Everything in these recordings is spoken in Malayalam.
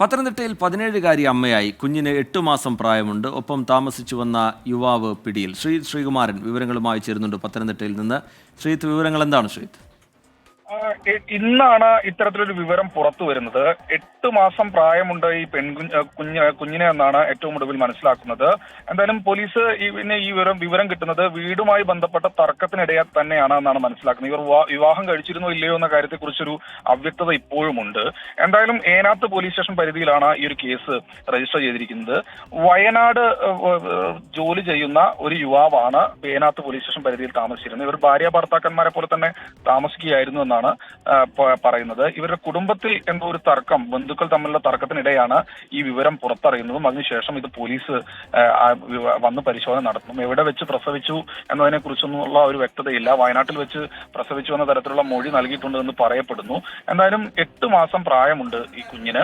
പത്തനംതിട്ടയിൽ പതിനേഴുകാരി അമ്മയായി. കുഞ്ഞിന് എട്ട് മാസം പ്രായമുണ്ട്. ഒപ്പം താമസിച്ചു വന്ന യുവാവ് പിടിയിൽ. ശ്രീ ശ്രീകുമാരൻ വിവരങ്ങളുമായി ചേരുന്നുണ്ട് പത്തനംതിട്ടയിൽ നിന്ന്. ശ്രീത്ത് വിവരങ്ങൾ എന്താണ് ശ്രീത്ത് ഇന്നാണ് ഇത്തരത്തിലൊരു വിവരം പുറത്തു വരുന്നത്. എട്ട് മാസം പ്രായമുണ്ട് ഈ പെൺകുഞ്ഞ് കുഞ്ഞ് കുഞ്ഞിനെ എന്നാണ് ഏറ്റവും ഒടുവിൽ മനസ്സിലാക്കുന്നത്. എന്തായാലും പോലീസ് പിന്നെ ഈ വിവരം വിവരം കിട്ടുന്നത് വീടുമായി ബന്ധപ്പെട്ട തർക്കത്തിനിടയെ തന്നെയാണ് എന്നാണ് മനസ്സിലാക്കുന്നത്. ഇവർ വിവാഹം കഴിച്ചിരുന്നോ ഇല്ലയോ എന്ന കാര്യത്തെക്കുറിച്ചൊരു അവ്യക്തത ഇപ്പോഴുമുണ്ട്. എന്തായാലും ഏനാത്ത് പോലീസ് സ്റ്റേഷൻ പരിധിയിലാണ് ഈ ഒരു കേസ് രജിസ്റ്റർ ചെയ്തിരിക്കുന്നത്. വയനാട് ജോലി ചെയ്യുന്ന ഒരു യുവാവാണ് ഏനാത്ത് പോലീസ് സ്റ്റേഷൻ പരിധിയിൽ താമസിച്ചിരുന്നത്. ഇവർ ഭാര്യ ഭർത്താക്കന്മാരെ പോലെ തന്നെ താമസിക്കുകയായിരുന്നു എന്നാണ് എന്നാണ് പറയുന്നത്. ഇവരുടെ കുടുംബത്തിൽ എന്തോ ഒരു തർക്കം ബന്ധുക്കൾ തമ്മിലുള്ള തർക്കത്തിനിടെയാണ് ഈ വിവരം പുറത്തറിയുന്നതും അതിനുശേഷം ഇത് പോലീസ് വന്ന് പരിശോധന നടത്തും എവിടെ വെച്ച് പ്രസവിച്ചു എന്നതിനെ കുറിച്ചൊന്നുള്ള ഒരു വ്യക്തതയില്ല. വയനാട്ടിൽ വെച്ച് പ്രസവിച്ചു എന്ന തരത്തിലുള്ള മൊഴി നൽകിയിട്ടുണ്ട് എന്ന് പറയപ്പെടുന്നു. എന്തായാലും എട്ട് മാസം പ്രായമുണ്ട് ഈ കുഞ്ഞിന്.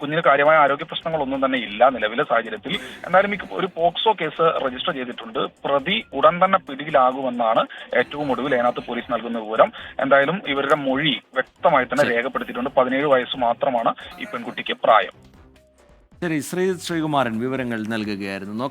കുഞ്ഞിന് കാര്യമായ ആരോഗ്യ പ്രശ്നങ്ങളൊന്നും തന്നെ ഇല്ല നിലവിലെ സാഹചര്യത്തിൽ. എന്തായാലും ഈ ഒരു പോക്സോ കേസ് രജിസ്റ്റർ ചെയ്തിട്ടുണ്ട്. പ്രതി ഉടൻ തന്നെ പിടിയിലാകുമെന്നാണ് ഏറ്റവും ഒടുവിൽ അതിനകത്ത് പോലീസ് നൽകുന്ന വിവരം. എന്തായാലും ഇവരുടെ മൊഴി വ്യക്തമായി തന്നെ രേഖപ്പെടുത്തിയിട്ടുണ്ട്. പതിനേഴ് വയസ്സ് മാത്രമാണ് ഈ പെൺകുട്ടിക്ക് പ്രായം. ശരി ശ്രീ ശ്രീകുമാരൻ വിവരങ്ങൾ നൽകുകയായിരുന്നു.